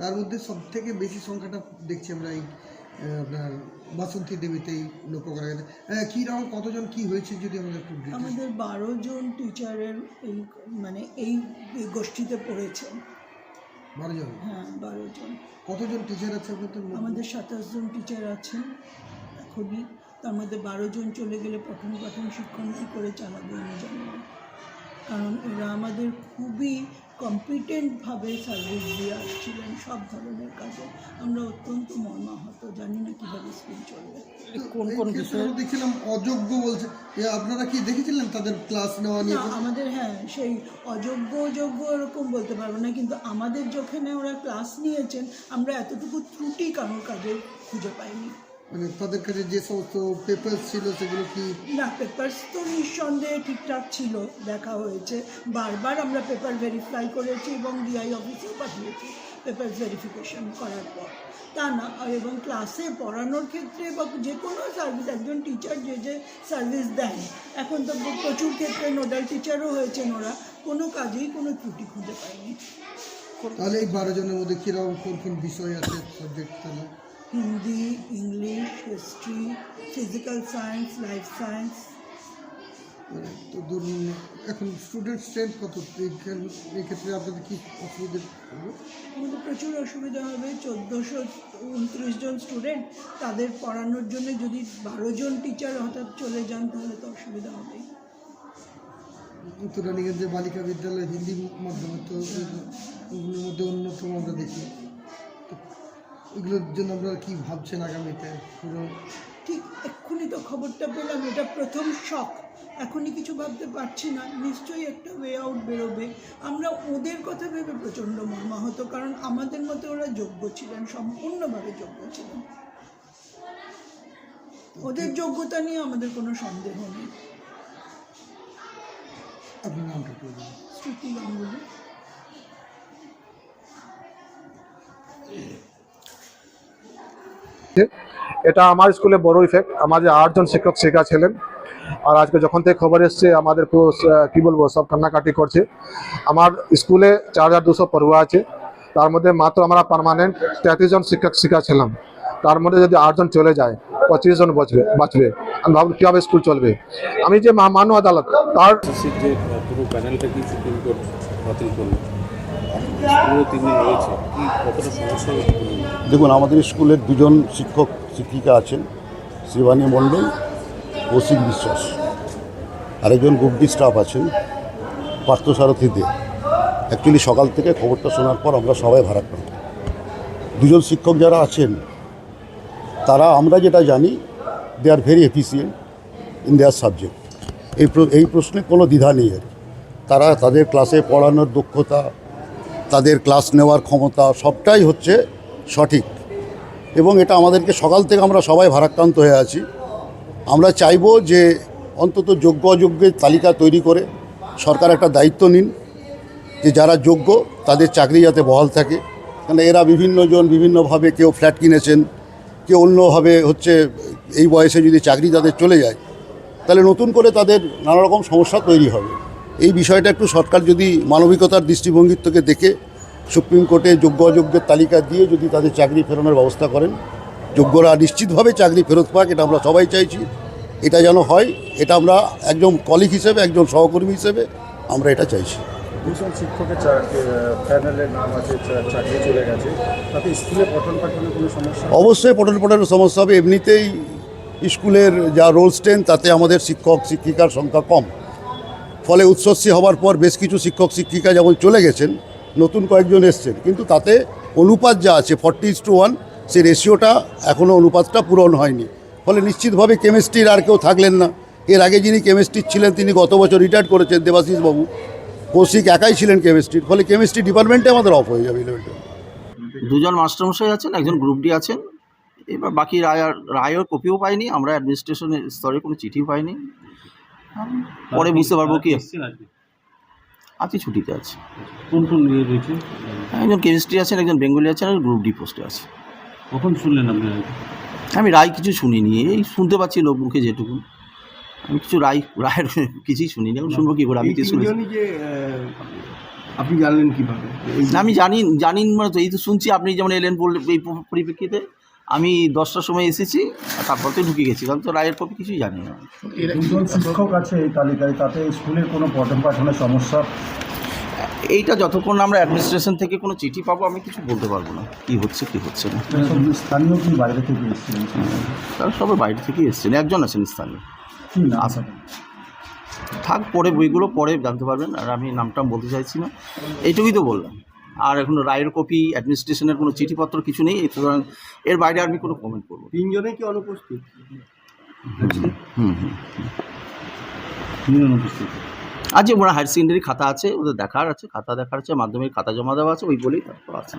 তার মধ্যে সব থেকে বেশি সংখ্যাটা দেখছি আমরা এই আপনার বাসন্তী দেবীতেই লক্ষ্য করা গেছে। কী রকম কতজন কি হয়েছে যদি আমাদের একটু আমাদের বারো জন টিচারের এই মানে এই গোষ্ঠীতে পড়েছেন। বারো জন? হ্যাঁ বারো জন। কতজন টিচার আছে আপনাদের আমাদের সাতাশ জন টিচার আছেন এখনই তার মধ্যে বারো জন চলে গেলে পঠন পাঠন শিক্ষণ কী করে চালাবো আমি জানি কারণ এরা আমাদের খুবই কম্পিটেন্টভাবে সার্ভিস দিয়ে আসছিলেন সব ধরনের কাজে। আমরা অত্যন্ত মর্মাহত জানি না কীভাবে স্কুল চলবে। কোন কোন বিষয়ে? দেখছিলাম অযোগ্য বলছে। আপনারা কি দেখেছিলেন তাদের ক্লাস নেওয়া নিয়ে? আমাদের হ্যাঁ সেই অযোগ্য যোগ্য এরকম বলতে পারব না কিন্তু আমাদের যেখানে ওরা ক্লাস নিয়েছেন আমরা এতটুকু ত্রুটি কারোর কাজে খুঁজে পাইনি। মানে তাদের কাছে যে সমস্ত পেপার ছিল সেগুলো কি? না পেপার্স তো নিঃসন্দেহে ঠিকঠাক ছিল দেখা হয়েছে। বারবার আমরা পেপার ভেরিফাই করেছি এবং ডিআই অফিসেও পাঠিয়েছি পেপার ভেরিফিকেশন করার পর। তা না এবং ক্লাসে পড়ানোর ক্ষেত্রে বা যে কোনো সার্ভিস একজন টিচার যে যে সার্ভিস দেন এখন তো প্রচুর ক্ষেত্রে নোডাল টিচারও হয়েছেন ওরা কোনো কাজেই কোনো ত্রুটি খুঁজে পায়নি। তাহলে এই বারো জনের মধ্যে কীরকম কোন কোন বিষয় আছে সাবজেক্ট তাহলে Hindi English history physical science life science. মানে তো ধরুন এখন স্টুডেন্ট স্ট্রেন্থ কত? এই- এই ক্ষেত্রে আপনাদের কি অসুবিধা হবে? আমাদের প্রচুর অসুবিধা হবে। চোদ্দোশো উনত্রিশ জন স্টুডেন্ট তাদের পড়ানোর জন্য যদি বারো জন টিচার হঠাৎ চলে যান তাহলে তো অসুবিধা হবেই উত্তরানীগঞ্জ যে বালিকা বিদ্যালয় হিন্দি মাধ্যমে তো এগুলোর জন্য আপনারা কি ভাবছেন আগামীতে? পুরো ঠিক এক্ষুনি তো খবরটা পেলাম এটা প্রথম শখ। এখনই কিছু ভাবতে পারছি না নিশ্চয়ই একটা ওয়ে আউট বেরোবে। আমরা ওদের কথা ভেবে প্রচণ্ড মর্মাহত কারণ আমাদের মতে ওরা যোগ্য ছিলেন সম্পূর্ণভাবে যোগ্য ছিলেন। ওদের যোগ্যতা নিয়ে আমাদের কোনো সন্দেহ নেই। আপনার নামটা শ্রুতি গাঙ্গুলি। এটা আমার স্কুলে বড় ইফেক্ট আমাদের আটজন শিক্ষক শিক্ষা ছিলেন। আর আজকে যখন থেকে খবর এসছে, আমাদের পুরো কী বলব, সব কান্নাকাটি করছে। আমার স্কুলে চার হাজার দুশো পড়ুয়া আছে। তার মধ্যে মাত্র আমরা পার্মানেন্ট তেত্রিশ জন শিক্ষক শিক্ষা ছিলাম। তার মধ্যে যদি আটজন চলে যায় পঁচিশ জন বাঁচবে। বাঁচবে আমি ভাবুন কীভাবে স্কুল চলবে? আমি যে মহামান্য আদালত, তার পুরো রয়েছে। কি কতটা সমস্যা? দেখুন, আমাদের স্কুলের দুজন শিক্ষক, শিক্ষিকা আছেন, শিবানী মণ্ডল, কৌশিক বিশ্বাস। আরেকজন গুপ্তি স্টাফ আছেন, পার্থসারথী দে। অ্যাকচুয়ালি সকাল থেকে খবরটা শোনার পর আমরা সবাই ভাড়া ভারাক্রান্ত। দুজন শিক্ষক যারা আছেন, তারা আমরা যেটা জানি they are very efficient in their subject এই এই প্রশ্নে কোনো দ্বিধা নেই আর তারা তাদের ক্লাসে পড়ানোর দক্ষতা, তাদের ক্লাস নেওয়ার ক্ষমতা, সবটাই হচ্ছে সঠিক। এবং এটা আমাদেরকে সকাল থেকে আমরা সবাই ভারাক্রান্ত হয়ে আছি। আমরা চাইব যে অন্তত যোগ্য অযোগ্যের তালিকা তৈরি করে সরকার একটা দায়িত্ব নিন যে যারা যোগ্য তাদের চাকরি যাতে বহাল থাকে। কারণ এরা বিভিন্নজন বিভিন্নভাবে কেউ ফ্ল্যাট কিনেছেন, কেউ অন্যভাবে হচ্ছে এই বয়সে যদি চাকরি তাদের চলে যায়, তাহলে নতুন করে তাদের নানা রকম সমস্যা তৈরি হবে। এই বিষয়টা একটু সরকার যদি মানবিকতার দৃষ্টিভঙ্গির থেকে দেখে সুপ্রিম কোর্টে যোগ্য অযোগ্যের তালিকা দিয়ে যদি তাদের চাকরি ফেরানোর ব্যবস্থা করেন যোগ্যরা নিশ্চিতভাবে চাকরি ফেরত পাক এটা আমরা সবাই চাইছি। এটা যেন হয় এটা আমরা একজন কলিগ হিসেবে একজন সহকর্মী হিসেবে আমরা এটা চাইছি। দুজন শিক্ষকের প্যানেলের নাম আছে চাকরি চলে গেছে। তাতে স্কুলে পঠন পাঠনে কোনো সমস্যা অবশ্যই পঠন পাঠনের সমস্যা হবে। এমনিতেই স্কুলের যা রোল স্ট্রেন তাতে আমাদের শিক্ষক শিক্ষিকার সংখ্যা কম। ফলে উৎসস্বী হওয়ার পর বেশ কিছু শিক্ষক শিক্ষিকা যেমন চলে গেছেন নতুন কয়েকজন এসছেন। কিন্তু তাতে অনুপাত যা আছে ফর্টি ইস টু ওয়ান সেই রেশিওটা এখনও অনুপাতটা পূরণ হয়নি। ফলে নিশ্চিতভাবে কেমিস্ট্রির আর কেউ থাকলেন না। এর আগে যিনি কেমিস্ট্রির ছিলেন তিনি গত বছর রিটায়ার করেছেন দেবাশিস বাবু কৌশিক একাই ছিলেন কেমিস্ট্রির ফলে কেমিস্ট্রি ডিপার্টমেন্টে আমাদের অফ হয়ে যাবে ইলেভেন দুজন মাস্টারমশাই আছেন একজন গ্রুপ ডি আছেন। এবার বাকি রায় রায়ের কপিও পাইনি আমরা অ্যাডমিনিস্ট্রেশনের স্তরে কোনো চিঠি পাইনি। পরে বুঝতে পারব কি। এসছেন আজকে ছুটিতে আছে। কোন কোন ইয়ে রয়েছে? একজন কেমিস্ট্রি আছেন একজন বেঙ্গলি আছেন আর গ্রুপ ডি পোস্টে আছে। কখন শুনলেন আপনি? আমি রায় কিছু শুনিনি এই শুনতে পাচ্ছি লোক মুখে যেটুকু। আমি কিছু রায় রায়ের কিছুই শুনিনি এখন শুনব কী করে আমি কি শুনেছি। তিনজনই যে আপনি জানলেন কীভাবে? আমি জানি জানি মানে তো এই তো শুনছি আপনি যেমন এলেন বললেন এই পরিপ্রেক্ষিতে। আমি দশটার সময় এসেছি আর তারপর তো ঢুকে গেছি কারণ তো রায়ের কপি কিছুই জানি না। দুজন শিক্ষক আছে এই তালিকায় তাতে স্কুলের কোনো পঠন পাঠনের সমস্যা? এইটা যতক্ষণ না আমরা অ্যাডমিনিস্ট্রেশন থেকে কোনো চিঠি পাবো আমি কিছু বলতে পারব না কি হচ্ছে কি হচ্ছে না। স্থানীয় কি বাইরে থেকে এসেছিলেন তারা সবাই বাইরে থেকেই এসছেন একজন আছেন স্থানীয়। আচ্ছা। থাক পরে বইগুলো পরে জানতে পারবেন আর আমি নামটাম বলতে চাইছি না এইটুকুই তো বললাম। আর এখন রায়ের কপি অ্যাডমিনিস্ট্রেশনের কোনো চিঠিপত্র কিছু নেই সুতরাং এর বাইরে আমি কোনো কমেন্ট করব। তিনজনে কি অনুপস্থিত? হুম আর যে ওরা হায়ার সেকেন্ডারি খাতা আছে ওদের দেখার আছে খাতা দেখার আছে মাধ্যমিক খাতা জমা দেওয়া আছে ওই বলেই তারপর আছে